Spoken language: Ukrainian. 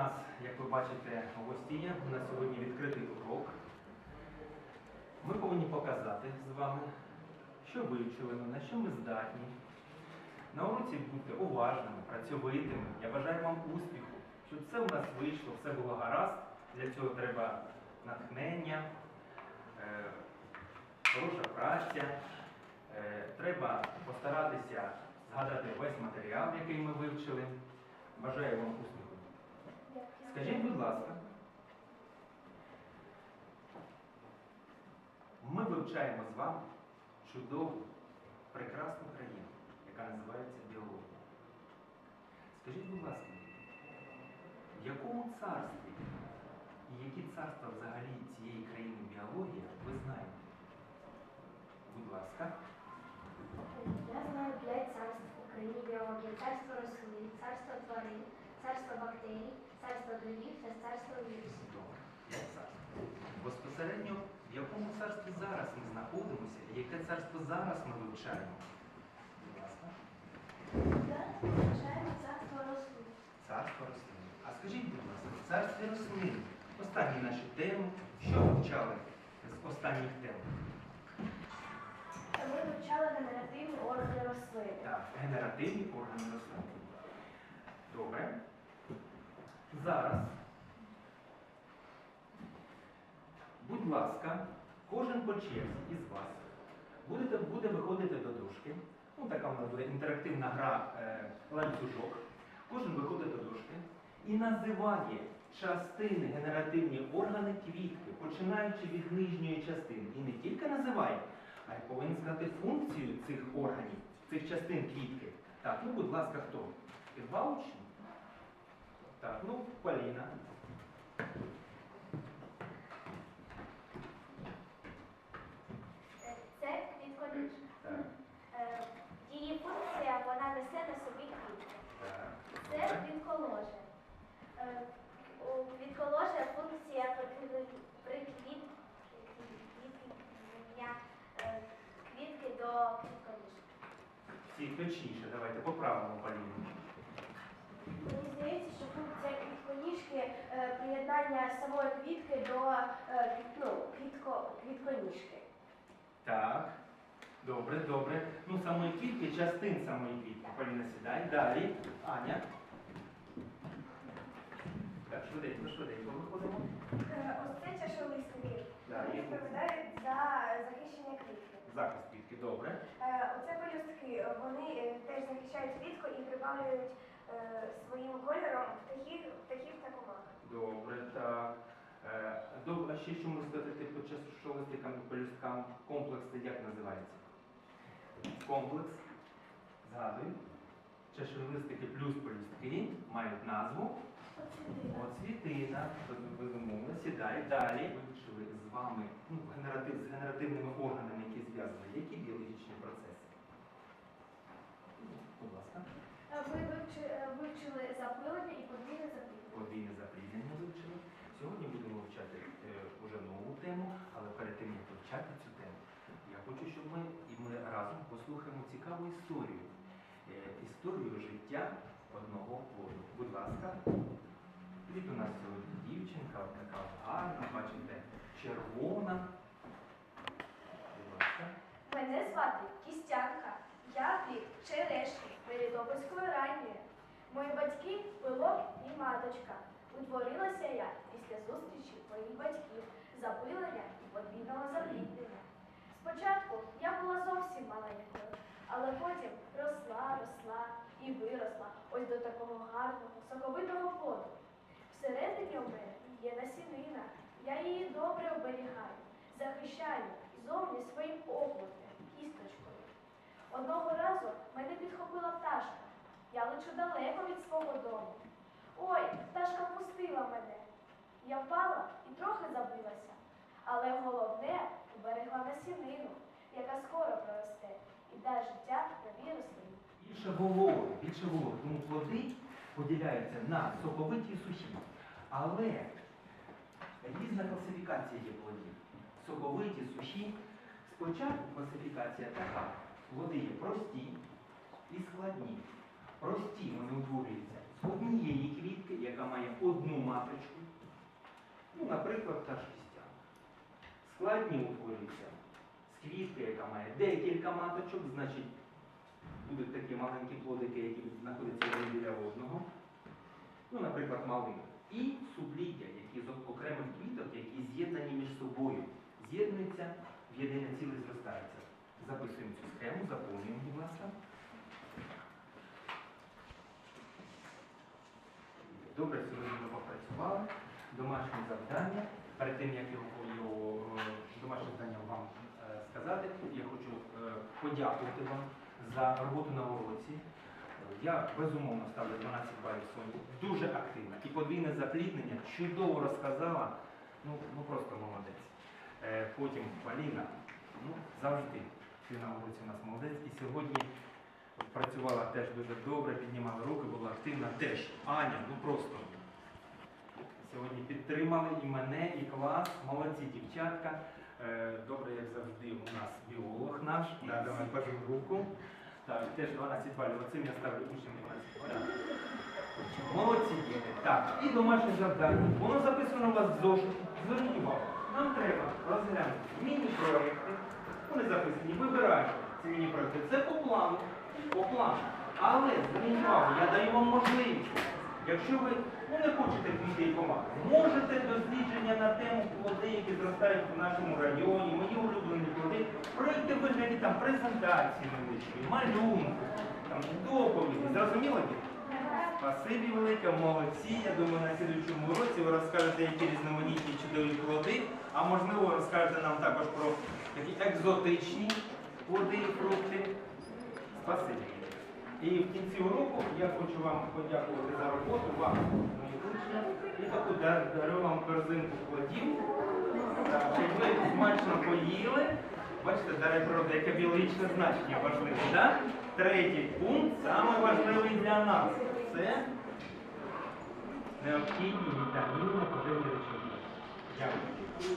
нас, як ви бачите, гостіє. У нас сьогодні відкритий урок. Ми повинні показати з вами, що вивчили ми, на що ми здатні. На уроці будьте уважними, працьовитими. Я бажаю вам успіху, щоб все у нас вийшло, все було гаразд. Для цього треба натхнення, е, хороша праця. Е, Треба постаратися згадати весь матеріал, який ми вивчили. Бажаю вам успіху. Скажіть, будь ласка, ми вивчаємо з вами чудову, прекрасну країну, яка називається біологія. Скажіть, будь ласка, в якому царстві і які царства взагалі цієї країни біологія ви знаєте? Будь ласка. Я знаю п'ять царств в Україні біології. Царство рослин, царство тварин, царство бактерій, царство грибів та царство вірусів. П'ять. Безпосередньо в якому царстві зараз ми знаходимося, і яке царство зараз ми вивчаємо? Будь ласка. Вивчаємо царство рослин. Царство рослин. А скажіть, будь ласка, в царстві рослин. Останні наші теми. Що вивчали з останніх тем? Ми вивчали генеративні органи рослин. Так, генеративні органи рослин. Добре. Зараз. Будь ласка, кожен по черзі із вас будете, буде виходити до дошки. Ну, така нас буде інтерактивна гра е, ланцюжок. Кожен виходить до дошки і називає частини генеративні органи квітки, починаючи від нижньої частини. І не тільки називає, а й повинен сказати функцію цих органів, цих частин квітки. Так, ну будь ласка, хто? Два учні? Так, ну, Поліна. Це квітконіж. Так, Е, Її функція вона несе на собі квітки. Це квітколоже. Е, У квітколоже функція прикріплення квітки до квітколіжки. Всі точніше, давайте поправимо Поліну. Здається, квітконіжки е, приєднання самої квітки до е, ну, квітко, квітконіжки. Так. Добре, добре. Ну, самої квітки, частин самої квітки. Поліна, сідай. Далі. Аня. Так, швиденько, швиденько виходимо. Ось це чашолистики. Вони відповідають за захищення квітки. Захист квітки, добре. Е, Оце пелюстки, вони е, теж захищають квітку і прибавлюють е, своїм Добре, так. Е, Добре, а ще що можна сказати по чашолистикам і пелюсткам? Комплекс як називається? Комплекс. Згадую. Чашолистики плюс пелюстки мають назву Оцвітина, безумовно, сідай. Далі вивчили з вами ну, генератив, з генеративними органами, які зв'язані. Які біологічні процеси? Будь ласка. Ми вивчили, вивчили запилення і подвійне запилення. Подвійне запрізнення вивчили. Сьогодні будемо вивчати е, нову тему, але перед тим, як вивчати цю тему, я хочу, щоб ми і ми разом послухаємо цікаву історію. Е, історію життя одного воду. Будь ласка. Від у нас сьогодні дівчинка, така гарна, бачите, червона. Будь ласка. Мене звати Кістянка. Мої батьки пилок і маточка. Утворилася я після зустрічі моїх батьків, запилення і подвійного запліднення. Спочатку я була зовсім маленькою, але потім росла, росла і виросла ось до такого гарного, соковитого плоду. Всередині у мене є насінина. Я її добре оберігаю, захищаю зовні своїм оплотом, кісточкою. Одного разу мене підхопила пташка. Я лечу далеко від свого дому. Ой, пташка впустила мене. Я впала і трохи забилася. Але головне уберегла насінину, яка скоро проросте і дасть життя новій рослині. Більше вологи, більше вологи. Тому плоди поділяються на соковиті і сухі. Але різна класифікація є плодів. Соковиті, сухі. Спочатку класифікація така. Плоди є прості і складні. Прості вони утворюються з однієї квітки, яка має одну маточку. Ну, наприклад, та ж. Складні утворюються з квітки, яка має декілька маточок, значить будуть такі маленькі плодики, які знаходяться біля одного. Ну, наприклад, малина. І супліддя, які з окремих квіток, які з'єднані між собою, з'єднуються в єдине ціле зростаються. Записуємо цю схему, заповнюємо, будь ласка. Добре, попрацювали. Домашнє завдання. Перед тим, як його, його е, домашнє завдання вам е, сказати, я хочу е, подякувати вам за роботу на уроці. Я безумовно ставлю 12 балів Соні. Дуже активна. І подвійне запліднення чудово розказала. Ну, ну просто молодець. Потім Поліна, ну завжди ти на уроці у нас молодець. І сьогодні працювала теж дуже добре, піднімала руки, була активна теж. Аня, ну просто. Сьогодні підтримали і мене, і клас. Молодці дівчатка. Е, Добре, як завжди, у нас біолог наш. Да, давай пожив руку. Так, теж 12 балів. Оцим я ставлю учням 12 балів. Молодці діти. Так, і домашнє завдання. Воно записано у вас в зошиті. Зверніть увагу. Нам треба розглянути міні-проекти. Вони записані. Вибираємо ці міні-проекти. Це по плану. По плану. Але зверніть увагу, я даю вам можливість. Якщо ви ну, не хочете квіти і помади, можете дослідження на тему плоди, які зростають в нашому районі, мої улюблені плоди, пройти вигляді там презентації невеличкої, малюнку, там, доповіді. Зрозуміло? Спасибі велике, молодці. Я думаю, на слідчому уроці ви розкажете, які різноманітні чудові плоди, а можливо розкажете нам також про такі екзотичні плоди і фрукти. Спасибі. І в кінці уроку я хочу вам подякувати за роботу, вам, мої учні, і таку дарю вам корзинку плодів, щоб ви смачно поїли. Бачите, даре природа, яке біологічне значення важливе. Да? Третій пункт саме важливий для нас. Це необхідні вітаміни, поживні речовини. Дякую.